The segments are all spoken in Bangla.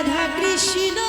রাধা কৃষ্ণ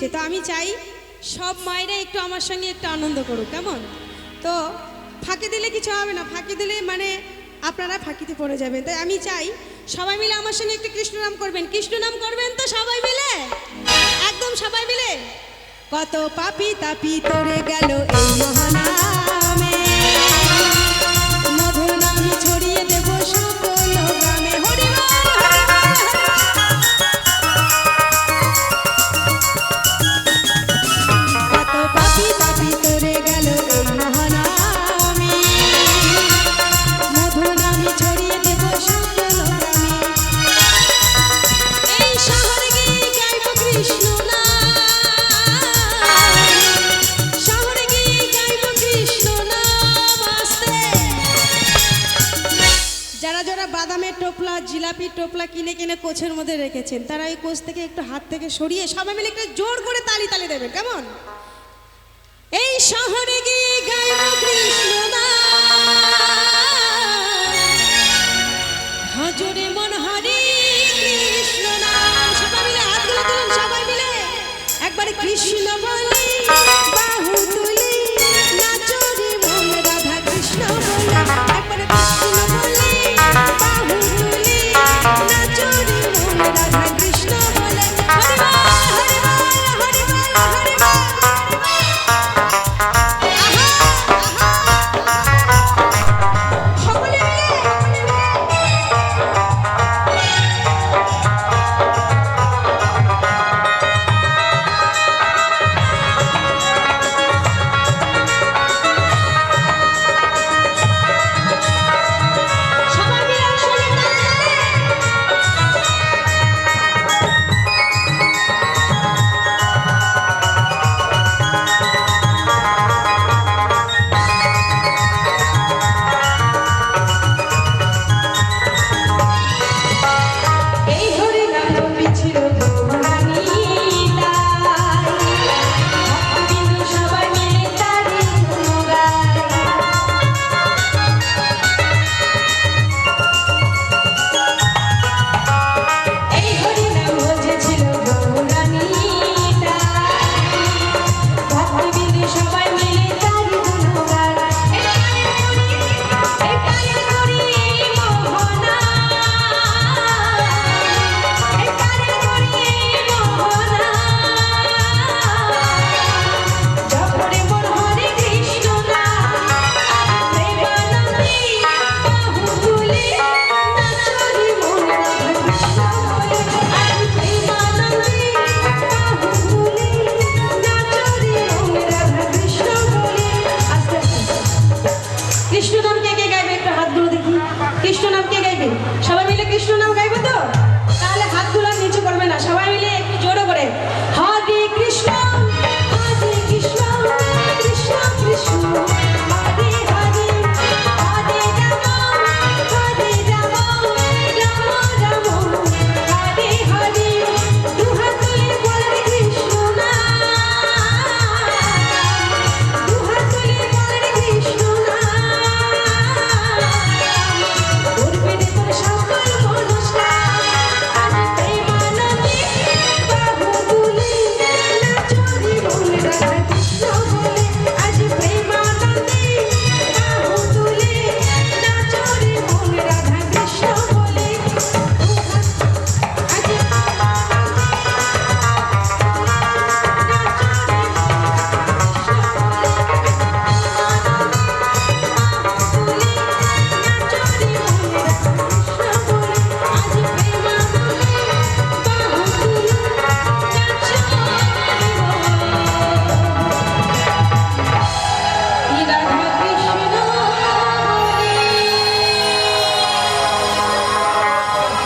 হচ্ছে তো আমি চাই সব মায়েরা একটু আমার সঙ্গে একটু আনন্দ করুক, কেমন? তো ফাঁকি দিলে কিছু হবে না। ফাঁকি দিলে মানে আপনারা ফাঁকিতে পড়ে যাবেন। তাই আমি চাই সবাই মিলে আমার সঙ্গে একটু কৃষ্ণনাম করবেন। কৃষ্ণনাম করবেন তো সবাই মিলে? একদম সবাই মিলে? কত পাপি তাপি তোরে গেল গোলাপি টোপলা কিনে কিনে কোচের মধ্যে রেখেছেন। তারা ওই কোচ থেকে একটু হাত থেকে সরিয়ে সবাই মিলে একটু জোর করে তালি তালি দেবেন। কেমন? এই শহরে গিয়ে গাইব কৃষ্ণ কৃষ্ণ নাম কে গাইবে সবাই মিলে কৃষ্ণ নাম গাইবে তো?